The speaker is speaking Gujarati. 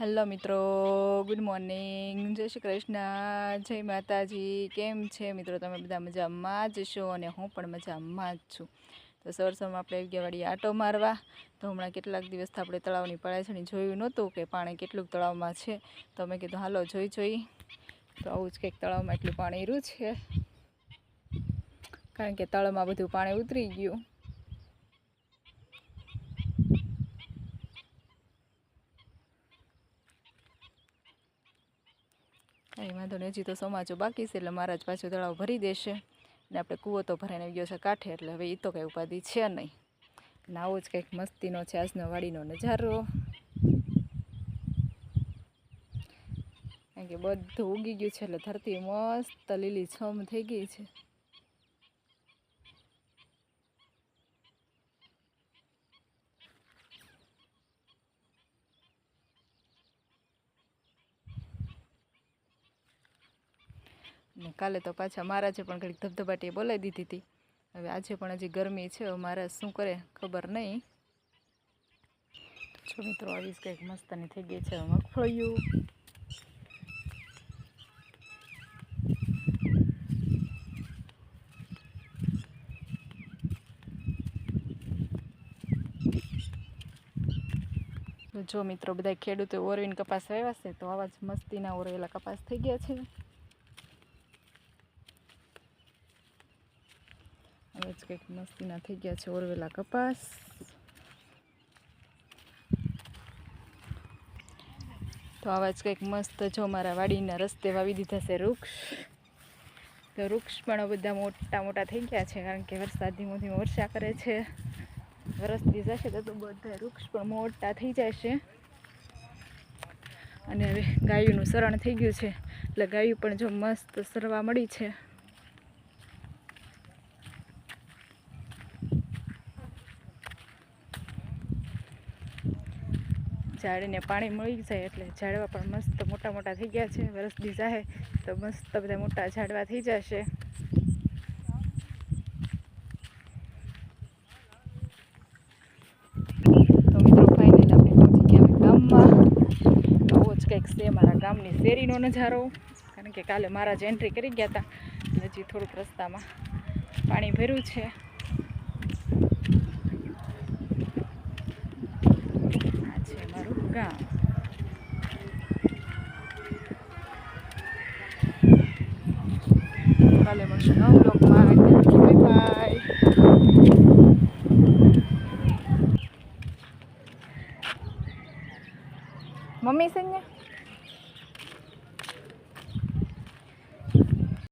હેલો મિત્રો, ગુડ મોર્નિંગ. જય શ્રી કૃષ્ણ. જય માતાજી. કેમ છે મિત્રો તમે બધા મજામાં જ છો? અને હું પણ મજામાં જ છું. તો સવાર આપણે આવી વાળી આટો મારવા. તો હમણાં કેટલાક દિવસથી આપણે તળાવની પડાછણી જોયું નહોતું કે પાણી કેટલું તળાવમાં છે. તો મેં કીધું, હાલો, જોઈ જોઈ. તો આવું જ કંઈક તળાવમાં એટલું પાણી રહ્યું છે. કારણ કે તળાવમાં બધું પાણી ઉતરી ગયું. કંઈ વાંધો નહીં, હજી તો સમાજો બાકી છે એટલે મારા જ પાછું તળાવ ભરી દેશે. ને આપણે કૂવો તો ભરાઈને ગયો છે કાંઠે, એટલે હવે એ તો કંઈ ઉપાધિ છે નહીં. ને આવો જ કંઈક મસ્તીનો છે, આજનો વાડીનો નજારો. કારણ કે બધું ઉગી ગયું છે, એટલે ધરતી મસ્ત લીલી છમ થઈ ગઈ છે. ને કાલે તો પાછા મહારાજે પણ ઘડીક ધબધબાટીએ બોલાવી દીધી હતી. હવે આજે પણ હજી ગરમી છે, હવે શું કરે ખબર નહીં. જો મિત્રો, આવીશ કંઈક મસ્તની થઈ ગઈ છે મગફળીયું. જો મિત્રો બધા ખેડૂતો ઓરવીને કપાસ વાવ્યા છે, તો આવા જ મસ્તીના ઓરવેલા કપાસ થઈ ગયા છે. જ કંઈક મસ્તીના થઈ ગયા છે. ઓરવેલા કપાસ. તો આવા જ કંઈક મસ્ત જો મારા વાડીના રસ્તે વાવી દીધા છે વૃક્ષ. તો વૃક્ષ પણ બધા મોટા મોટા થઈ ગયા છે, કારણ કે વરસાદ ધીમો ધીમો વર્ષા કરે છે. વરસતી જશે તો બધા વૃક્ષ પણ મોટા થઈ જશે. અને હવે ગાયુંનું શરણ થઈ ગયું છે. એટલે ગાયું પણ જો મસ્ત સરવા મળી છે. ઝાડને પાણી મળી જાય એટલે ઝાડવા પણ મસ્ત મોટા મોટા થઈ ગયા છે. વરસદી જાય તો મસ્ત બધા મોટા ઝાડવા થઈ જશે. કંઈક છે મારા ગામની શેરીનો નજારો. કારણ કે કાલે મારા જ એન્ટ્રી કરી ગયા હતા હજી થોડુંક રસ્તામાં પાણી ભર્યું છે આ છે મળશું નવ બ્લોકમાં બાય બાય મમ્મી છે ને